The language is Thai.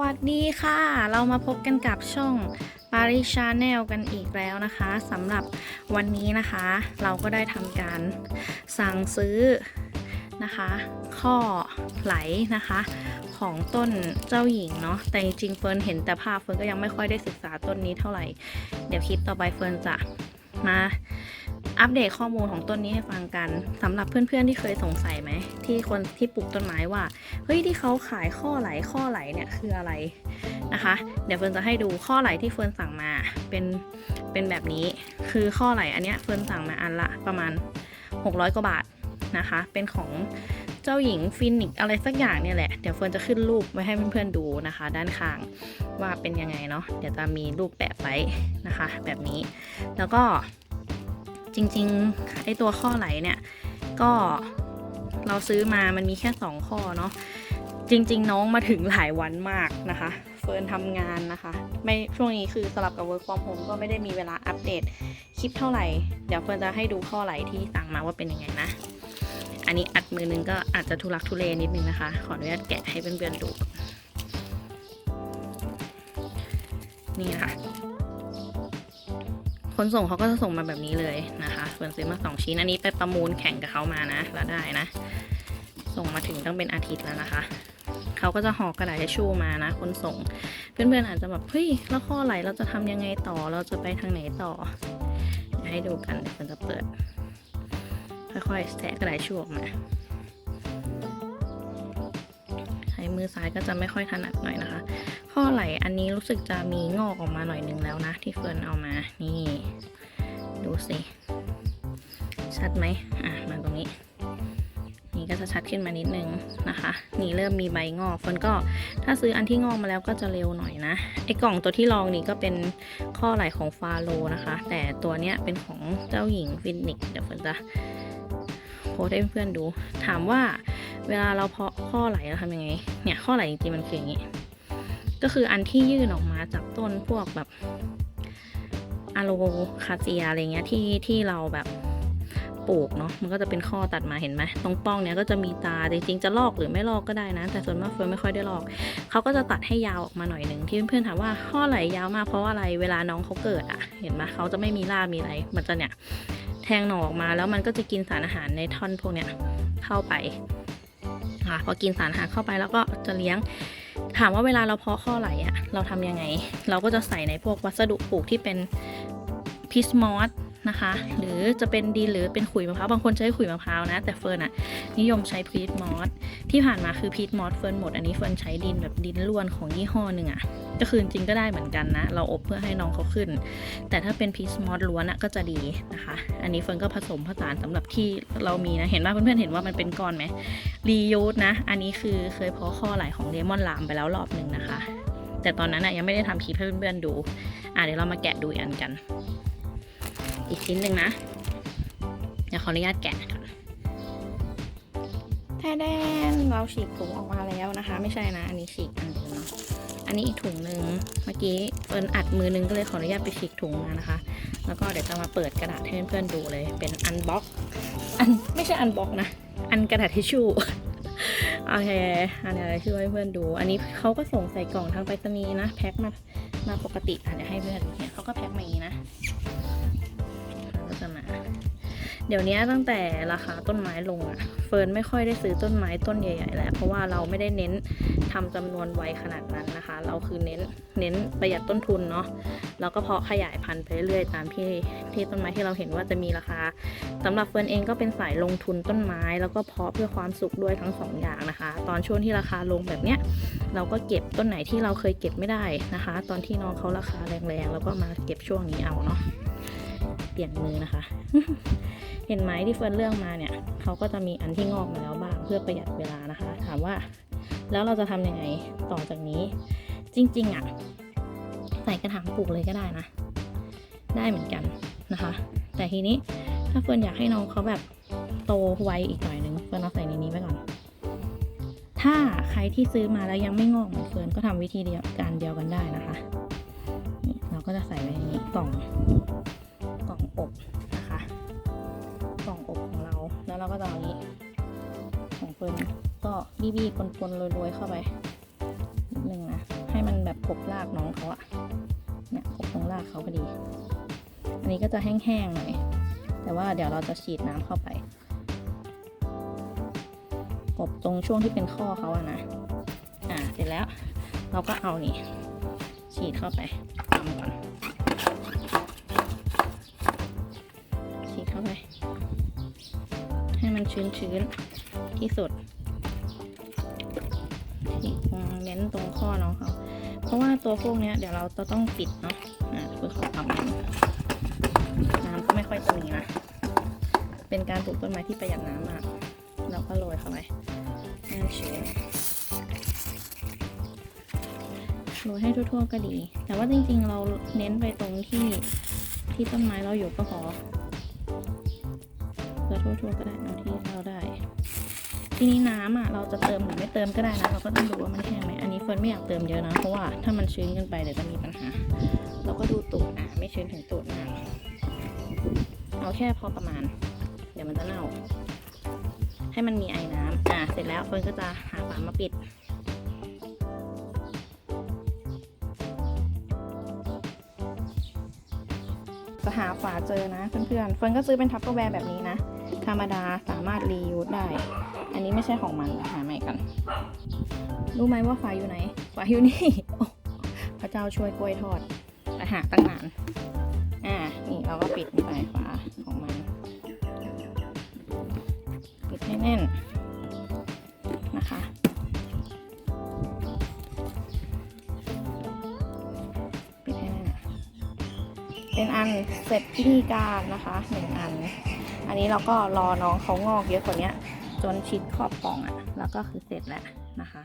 วัสดีค่ะ เรามาพบกันกับช่อง Paris Channel กันอีกแล้วนะคะสำหรับวันนี้นะคะ เราก็ได้ทำการสั่งซื้อนะคะ ข้อไหลนะคะ ของต้นเจ้าหญิงเนาะแต่จริงเฟิร์นเห็นแต่ภาพเฟิร์นก็ยังไม่ค่อยได้ศึกษาต้นนี้เท่าไหร่ เดี๋ยวคลิปต่อไปเฟิร์นจะมา อัปเดตข้อมูลของต้นนี้ให้ฟังกันสำหรับเพื่อนๆที่เคยสงสัยไหม ที่คนที่ปลูกต้นไม้ว่า เฮ้ยที่เขาขายข้อไหลข้อไหลเนี่ยคืออะไรนะคะ เดี๋ยวเฟิร์นจะให้ดูข้อไหลที่เฟิร์นสั่งมาเป็นเป็นแบบนี้ คือข้อไหลอันเนี้ยเฟิร์นสั่งมาอันละประมาณ 600 กว่าบาทนะคะ เป็นของเจ้าหญิงฟินิกอะไรสักอย่างเนี่ยแหละ เดี๋ยวเฟิร์นจะขึ้นรูปไว้ให้เพื่อนๆดูนะคะ ด้านข้างว่าเป็นยังไงเนาะ เดี๋ยวจะมีรูปแปะไว้นะคะ แบบนี้ แล้วก็ จริงๆไอตัวข้อไหลเนี่ย ก็เราซื้อมามันมีแค่ 2 ข้อเนาะจริง ๆ น้องมาถึงหลายวันมากนะคะเฟิร์นทำงานนะคะ ไม่ช่วงนี้คือสลับกับ work from home ก็ไม่ได้มีเวลาอัปเดตคลิปเท่าไหร่ เดี๋ยวเฟิร์นจะให้ดูข้อไหลที่สั่งมาว่าเป็นยังไงนะ อันนี้อัดมือนึงก็อาจจะทุลักทุเลนิดนึงนะคะ ขออนุญาตแกะให้เพื่อนๆดู นี่ค่ะ คนส่งเขาก็จะส่งมาแบบนี้เลยนะคะเฟิร์นซื้อมาสองชิ้นอันนี้ไปประมูลแข่งกับเขามานะ แล้วได้นะ ส่งมาถึงต้องเป็นอาทิตย์แล้วนะคะเขาก็จะห่อกระดาษทิชชู่มานะ คนส่ง เพื่อนๆอาจจะแบบเฮ้ยแล้วข้อไหลเราจะทำยังไงต่อเราจะไปทางไหนต่อ ให้ดูกันเดี๋ยวมันจะเปิด ค่อยๆแทะกระดาษทิชชู่ออกมา ช้มือซ้ายก็จะไม่ค่อยถนัดหน่อยนะคะ ข้อไหลอันนี้รู้สึกจะมีงอกออกมาหน่อยนึงแล้วนะ ที่เฟิร์นเอามา นี่ ดูสิชัดไหมอะ มาตรงนี้ นี่ก็จะชัดขึ้นมานิดนึงนะคะ นี่เริ่มมีใบงอกเฟิร์นก็ถ้าซื้ออันที่งอกมาแล้วก็จะเร็วหน่อยนะ ไอ้กล่องตัวที่ลองนี่ก็เป็นข้อไหลของฟาโลนะคะ แต่ตัวเนี้ยเป็นของเจ้าหญิงฟินิกเดี๋ยวเฟิร์นจะโพสต์ให้เพื่อนๆดู ถามว่า เวลาเราเพาะข้อไหลเราทำยังไง เนี่ยข้อไหลจริงๆมันคืออย่างนี้ ก็คืออันที่ยื่นออกมาจากต้นพวกแบบอะโลคาเซียอะไรเงี้ยที่ที่เราแบบปลูกเนาะมันก็จะเป็นข้อตัดมาเห็นไหมตรงป้องเนี้ยก็จะมีตาจริงๆจะลอกหรือไม่ลอกก็ได้นะ แต่ส่วนมากเฟิร์นไม่ค่อยได้ลอกเขาก็จะตัดให้ยาวออกมาหน่อยหนึ่งที่เพื่อนๆถามว่าข้อไหลยาวมากเพราะาอะไรเวลาน้องเขาเกิดอะเห็นไหมเขาจะไม่มีรากมีอะไร มันจะเนี่ยแทงหน่อออกมาแล้วมันก็จะกินสารอาหารในท่อนพวกเนี้ยเข้าไป ค่ะ พอกินสารอาหารเข้าไปแล้วก็จะเลี้ยง ถามว่าเวลาเราเพาะข้อไหลอะเราทำยังไง เราก็จะใส่ในพวกวัสดุปลูกที่เป็นพิสมอส นะคะ หรือจะเป็นดินหรือเป็นขุยมะพร้าวบางคนใช้ขุยมะพร้าวนะ แต่เฟิร์นอะนิยมใช้พีทมอสที่ผ่านมาคือพีทมอสเฟิร์นหมดอันนี้เฟิร์นใช้ดินแบบดินล้วนของยี่ห้อหนึ่งอะก็คือจริงก็ได้เหมือนกันนะ เราอบเพื่อให้น้องเขาขึ้น แต่ถ้าเป็นพีทมอสล้วนอะก็จะดีนะคะ อันนี้เฟิร์นก็ผสมผสานสำหรับที่เรามีนะเห็นว่าเพื่อนๆเห็นว่ามันเป็นก้อนไหมรียูสนะ อันนี้คือเคยเพาะข้อไหลของเลมอนลามไปแล้วรอบหนึ่งนะคะแต่ตอนนั้นอะยังไม่ได้ทำคลิปให้เพื่อนๆดู อะเดี๋ยวเรามาแกะดูอีกอันกัน อีกชิ้นหนึ่งนะ เดี๋ยวขออนุญาตแกะก่อนแท้แดนเราฉีกถุงออกมาแล้วนะคะ ไม่ใช่นะ อันนี้ฉีกอันเดิมเนาะอันนี้อีกถุงหนึ่งเมื่อกี้เฟิร์นอัดมือนึงก็เลยขออนุญาตไปฉีกถุงมานะคะ แล้วก็เดี๋ยวจะมาเปิดกระดาษให้เพื่อนๆดูเลยเป็นอันบ็อกอันไม่ใช่อันบ็อกนะ อันกระดาษทิชชู่โอเคอันเดี๋ยวช่วยเพื่อนดู อันนี้เขาก็ส่งใส่กล่องทางไปรษณีย์นะ แพ็คมามาปกติอะเดี๋ยวให้เพื่อนเนี่ยเขาก็แพ็คมาอย่างนี้นะ เดี๋ยวนี้ตั้งแต่ราคาต้นไม้ลงอะเฟิร์นไม่ค่อยได้ซื้อต้นไม้ต้นใหญ่ๆแล้วเพราะว่าเราไม่ได้เน้นทำจำนวนไวขนาดนั้นนะคะ เราคือเน้นเน้นประหยัดต้นทุนเนาะแล้วก็เพาะขยายพันธุ์ไปเรื่อยๆตามที่ที่ต้นไม้ที่เราเห็นว่าจะมีราคาสำหรับเฟิร์นเองก็เป็นสายลงทุนต้นไม้ แล้วก็เพาะเพื่อความสุขด้วยทั้งสองอย่างนะคะ ตอนช่วงที่ราคาลงแบบเนี้ยเราก็เก็บต้นไหนที่เราเคยเก็บไม่ได้นะคะ ตอนที่น้องเขาราคาแรงๆแล้วก็มาเก็บช่วงนี้เอาเนาะ เปลี่ยนมือนะคะ เห็นไหมที่เฟิร์นเลื่อกมาเนี่ยเขาก็จะมีอันที่งอกมาแล้วบ้างเพื่อประหยัดเวลานะคะ ถามว่าแล้วเราจะทำยังไงต่อจากนี้ จริงๆอะ่ะใส่กระถางปลูกเลยก็ได้นะ ได้เหมือนกันนะคะ แต่ทีนี้ถ้าเฟิร์นอยากให้น้องเขาแบบโตไวอีกหน่อยนึงเฟิร์นเอาใส่ในนี้ไว้ก่อน ถ้าใครที่ซื้อมาแล้วยังไม่งอกเหมือนเฟิร์นก็ทำวิธีเดียวการเดียวกันได้นะคะนี่เราก็จะใส่ไว้ในนี้กล่อง ก็จะเอานี้ของเฟิร์นก็บี้ๆปนๆโรยๆเข้าไปนิดนึงนะใให้มันแบบกบรากน้องเขาอะเนี่ยกบตรงรากเขาพอดี อันนี้ก็จะแห้งๆหน่อย แต่ว่าเดี๋ยวเราจะฉีดน้ำเข้าไป กบตรงช่วงที่เป็นข้อเขาอะนะ อ่าเสร็จแล้วเราก็เอานี่ฉีดเข้าไปทำก่อน มันชื้นๆที่สุดฉีดตรงเน้นตรงข้อน้องเขาเพราะว่าตัวพวกเนี้ยเดี๋ยวเราจะต้องปิดเนาะอ่าคือขอปรับน้ำน้ำก็ไม่ค่อยจะมีนะเป็นการปลูกต้นไม้ที่ประหยัดน้ำมากเราก็โรยเข้าไปให้ชื้นโรยให้ทั่วๆก็ดี แต่ว่าจริงๆ เราเน้นไปตรงที่ที่ต้นไม้เราอยู่ก็พอ จะทั่วๆก็ได้เอาที่เราได้ ทีนี้น้ำอะเราจะเติมหรือไม่เติมก็ได้นะเราก็ต้องดูว่ามันแห้งไหมอันนี้เฟิร์นไม่อยากเติมเยอะนะเพราะว่าถ้ามันชื้นเกินไปเดี๋ยวจะมีปัญหาเราก็ดูตูดอะไม่ชื้นถึงตูดมากเอาแค่พอประมาณ เดี๋ยวมันจะเน่า ให้มันมีไอ้น้ำอะเสร็จแล้วเฟิร์นก็จะหาฝามาปิดจะหาฝาเจอนะเพื่อนๆเฟิร์นก็ซื้อเป็นทัพเปอร์แวร์แบบนี้นะ ธรรมดาสามารถรียูสได้ อันนี้ไม่ใช่ของมันหาใหม่กัน รู้ไหมว่าฝาอยู่ไหนฝาอยู่นี่พระเจ้าช่วยกล้วยทอดไปหาตั้งนาน อ่า นี่เราก็ปิดไปฝาของมัน ปิดให้แน่นนะคะปิดให้แน่นเป็นอันเสร็จพิธีการนะคะหนึ่งอัน นนี้เราก็รอน้องเขางอกเยอะกว่านี้จนชิดขอบปล่องอะ่ะ แล้วก็คือเสร็จแล้วนะคะ